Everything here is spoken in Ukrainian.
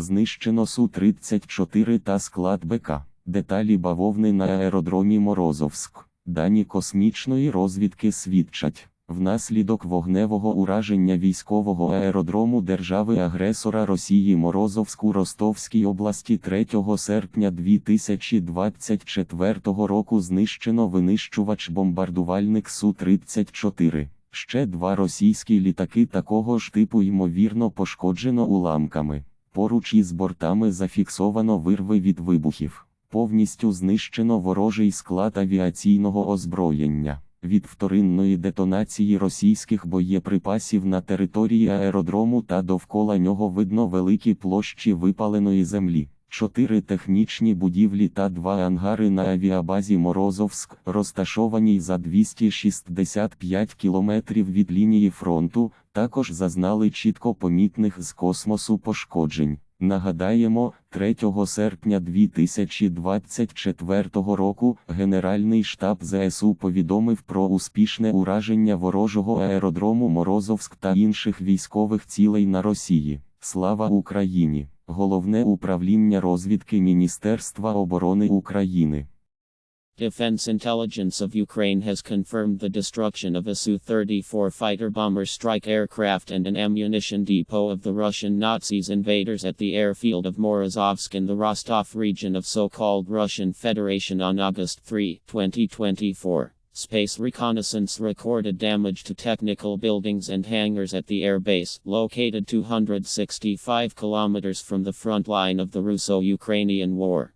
Знищено Су-34 та склад БК. Деталі бавовни на аеродромі Морозовськ. Дані космічної розвідки свідчать. Внаслідок вогневого ураження військового аеродрому держави-агресора Росії Морозовськ у Ростовській області 3 серпня 2024 року знищено винищувач-бомбардувальник Су-34. Ще два російські літаки такого ж типу ймовірно пошкоджено уламками. Поруч із бортами зафіксовано вирви від вибухів. Повністю знищено ворожий склад авіаційного озброєння. Від вторинної детонації російських боєприпасів на території аеродрому та довкола нього видно великі площі випаленої землі. Чотири технічні будівлі та два ангари на авіабазі Морозовськ, розташованій за 265 кілометрів від лінії фронту, також зазнали чітко помітних з космосу пошкоджень. Нагадаємо, 3 серпня 2024 року Генеральний штаб ЗСУ повідомив про успішне ураження ворожого аеродрому Морозовськ та інших військових цілей на Росії. Слава Україні! Головне управління розвідки Міністерства оборони України. Defense intelligence of Ukraine has confirmed the destruction of a Su 34 fighter bomber strike aircraft and an ammunition depot of the Russian Nazis invaders at the airfield of Morozovsk in the Rostov region of so called Russian Federation on August 3, 2024. Space reconnaissance recorded damage to technical buildings and hangars at the airbase, located 265 kilometers from the front line of the Russo Ukrainian War.